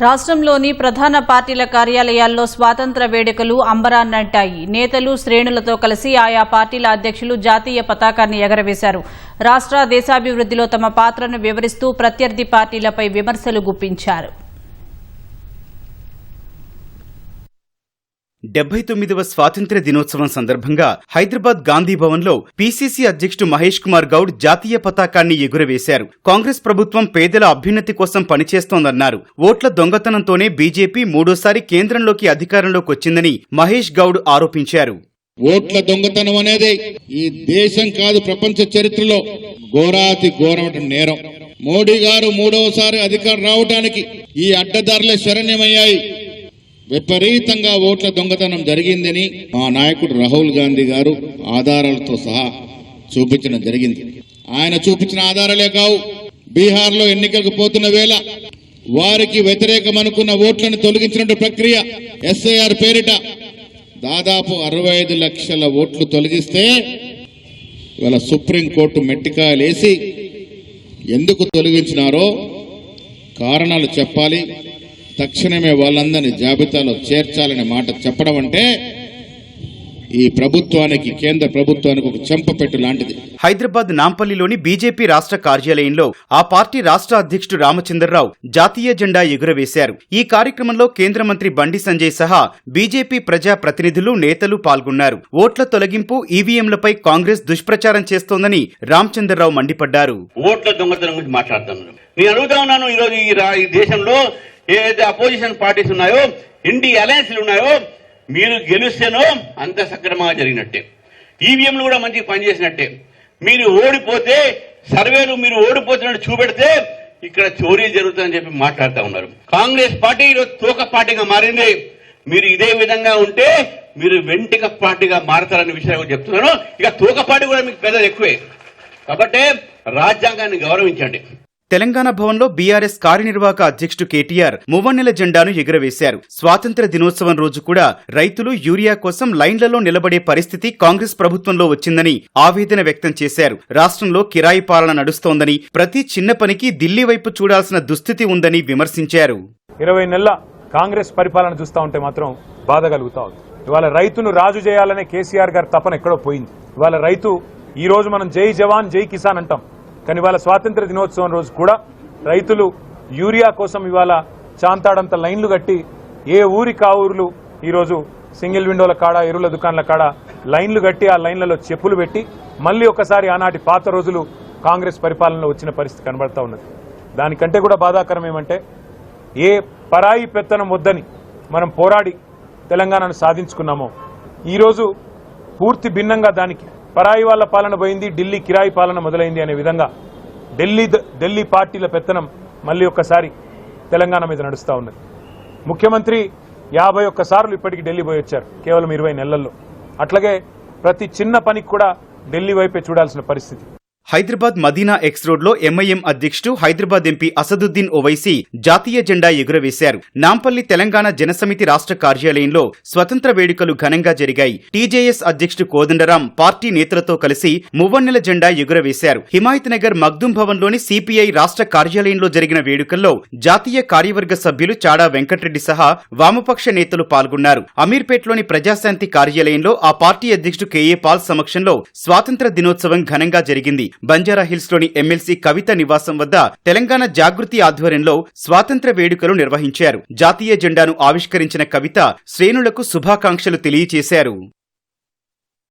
రాష్ట్రంలోని ప్రధాన పార్టీల కార్యాలయాల్లో స్వాతంత్ర వేడుకలు అంబరాన్నంటాయి. నేతలు శ్రేణులతో కలిసి ఆయా పార్టీల అధ్యక్షులు జాతీయ పతాకాన్ని ఎగరవేశారు. రాష్ట్ర దేశాభివృద్ధిలో తమ పాత్రను వివరిస్తూ ప్రత్యర్థి పార్టీలపై విమర్శలు గుప్పించారు. డెబ్బై తొమ్మిదవ స్వాతంత్ర్య దినోత్సవం సందర్భంగా హైదరాబాద్ గాంధీ భవన్లో పీసీసీ అధ్యక్షుడు మహేష్ కుమార్ గౌడ్ జాతీయ పతాకాన్ని ఎగురవేశారు. కాంగ్రెస్ ప్రభుత్వం పేదల అభ్యున్నతి కోసం పనిచేస్తోందన్నారు. ఓట్ల దొంగతనంతోనే బీజేపీ మూడోసారి కేంద్రంలోకి అధికారంలోకి వచ్చిందని మహేష్ గౌడ్ ఆరోపించారు. ఓట్ల దొంగతనం అనేది ఈ దేశం కాదు ప్రపంచ చరిత్రలో ఘోరాతి ఘోరమైన నేరం. మోడీ గారు మూడవసారి అధికారం రావడానికి ఈ అడ్డదారులే శరణ్యమయ్యాయి. విపరీతంగా ఓట్ల దొంగతనం జరిగిందని మా నాయకుడు రాహుల్ గాంధీ గారు ఆధారాలతో సహా చూపించడం జరిగింది. ఆయన చూపించిన ఆధారాలే కావు. బీహార్లో ఎన్నికలకు పోతున్న వేళ వారికి వ్యతిరేకం అనుకున్న ఓట్లను తొలగించినట్టు ప్రక్రియ ఎస్ఐఆర్ పేరిట దాదాపు అరవై ఐదు లక్షల ఓట్లు తొలగిస్తే ఇవాళ సుప్రీంకోర్టు మెట్టికాయలేసి ఎందుకు తొలగించినారో కారణాలు చెప్పాలి. తక్షణమే వాళ్ళందరినీ జాబితాలో చేర్చాలనే మాట చెప్పడం అంటే ఈ ప్రభుత్వానికి కేంద్ర ప్రభుత్వానికి ఒక చెంపపెట్టు లాంటిది. హైదరాబాద్ నాంపల్లిలోని బీజేపీ రాష్ట్ర కార్యాలయంలో ఆ పార్టీ రాష్ట్ర అధ్యక్షుడు రామచంద్రరావు జాతీయ జెండా ఎగురవేశారు. ఈ కార్యక్రమంలో కేంద్ర మంత్రి బండి సంజయ్ సహా బీజేపీ ప్రజా ప్రతినిధులు నేతలు పాల్గొన్నారు. ఓట్ల తొలగింపు ఈవీఎంలపై కాంగ్రెస్ దుష్ప్రచారం చేస్తోందని రామచంద్రరావు మండిపడ్డారు. ఓట్ల దొంగతనం గురించి మాట్లాడుతున్నారు నేను అడుగుతా ఉన్నాను ఈరోజు ఈ దేశంలో ఏదైతే అపోజిషన్ పార్టీస్ ఉన్నాయో ఇండి అలయన్స్లు ఉన్నాయో మీరు గెలుస్తేనో అంత సక్రమంగా జరిగినట్టే. ఈవీఎంలు కూడా మంచిగా పనిచేసినట్టే. మీరు ఓడిపోతే సర్వేలు మీరు ఓడిపోతున్నట్టు చూపెడితే ఇక్కడ చోరీ జరుగుతుందని చెప్పి మాట్లాడుతూ ఉన్నారు. కాంగ్రెస్ పార్టీ ఈరోజు తోక పార్టీగా మారింది. మీరు ఇదే విధంగా ఉంటే మీరు వెంటిక పార్టీగా మారతారనే విషయాన్ని చెప్తున్నాను. ఇక తోక పార్టీ కూడా మీకు పెద్దలు ఎక్కువే. కాబట్టి రాజ్యాంగాన్ని గౌరవించండి. తెలంగాణ భవన్లో బీఆర్ఎస్ కార్యనిర్వాహక అధ్యక్షుడు కేటీఆర్ మువ్వన్నెల జెండాను ఎగురవేశారు. స్వాతంత్ర దినోత్సవం రోజు కూడా రైతులు యూరియా కోసం లైన్లలో నిలబడే పరిస్థితి కాంగ్రెస్ ప్రభుత్వంలో వచ్చిందని ఆవేదన వ్యక్తం చేశారు. రాష్ట్రంలో కిరాయి పాలన నడుస్తోందని ప్రతి చిన్న పనికి ఢిల్లీ వైపు చూడాల్సిన దుస్థితి ఉందని విమర్శించారు. ఇరవై నెలల కాంగ్రెస్ పరిపాలన చూస్తా ఉంటే మాత్రం బాధ కలుగుతా ఉంది. ఇవాళ రైతును రాజు చేయాలనే కేసీఆర్ గారి తపన ఎక్కడో పోయింది. ఇవాళ రైతు ఈ రోజు మనం జై జవాన్ జై కిసాన్ అంటాం. కానీ ఇవాళ స్వాతంత్ర దినోత్సవం రోజు కూడా రైతులు యూరియా కోసం ఇవాళ చాంతాడంత లైన్లు కట్టి ఏ ఊరి కా ఈరోజు సింగిల్ విండోల కాడ ఎరువుల దుకాణాల కాడ లైన్లు కట్టి ఆ లైన్లలో చెప్పులు పెట్టి మళ్ళీ ఒకసారి ఆనాటి పాత రోజులు కాంగ్రెస్ పరిపాలనలో వచ్చిన పరిస్థితి కనబడతా ఉన్నది. దానికంటే కూడా బాధాకరం ఏమంటే ఏ పరాయి పెత్తనం వద్దని మనం పోరాడి తెలంగాణను సాధించుకున్నామో ఈరోజు పూర్తి భిన్నంగా దానికి పరాయి వాళ్ళ పాలన పోయింది ఢిల్లీ కిరాయి పాలన మొదలైంది అనే విధంగా ఢిల్లీ ఢిల్లీ పార్టీల పెత్తనం మళ్ళీ ఒక్కసారి తెలంగాణ మీద నడుస్తూ ఉన్నది. ముఖ్యమంత్రి యాభై ఒక్కసార్లు ఇప్పటికి ఢిల్లీ పోయి వచ్చారు కేవలం ఇరవై నెలల్లో. అట్లాగే ప్రతి చిన్న పనికి కూడా ఢిల్లీ వైపే చూడాల్సిన పరిస్థితి. హైదరాబాద్ మదీనా ఎక్స్ రోడ్లో ఎంఐఎం అధ్యక్షుడు హైదరాబాద్ ఎంపీ అసదుద్దీన్ ఓవైసీ జాతీయ జెండా ఎగురవేశారు. నాంపల్లి తెలంగాణ జనసమితి రాష్ట్ర కార్యాలయంలో స్వతంత్ర వేడుకలు ఘనంగా జరిగాయి. టీజేఎస్ అధ్యక్షుడు కోదండరాం పార్టీ నేతలతో కలిసి మువ్వన్నెల జెండా ఎగురవేశారు. హిమాయత్ నగర్ మగ్దుం భవన్లోని సిపిఐ రాష్ట్ర కార్యాలయంలో జరిగిన వేడుకల్లో జాతీయ కార్యవర్గ సభ్యులు చాడా వెంకటరెడ్డి సహా వామపక్ష నేతలు పాల్గొన్నారు. అమీర్పేట్లోని ప్రజాశాంతి కార్యాలయంలో ఆ పార్టీ అధ్యక్షుడు కేఏ పాల్ సమక్షంలో స్వాతంత్ర దినోత్సవం ఘనంగా జరిగింది. బంజారా హిల్స్లోని ఎమ్మెల్సీ కవిత నివాసం వద్ద తెలంగాణ జాగృతి ఆధ్వర్యంలో స్వాతంత్ర వేడుకలు నిర్వహించారు. జాతీయ జెండాను ఆవిష్కరించిన కవిత శ్రేణులకు శుభాకాంక్షలు తెలియచేశారు.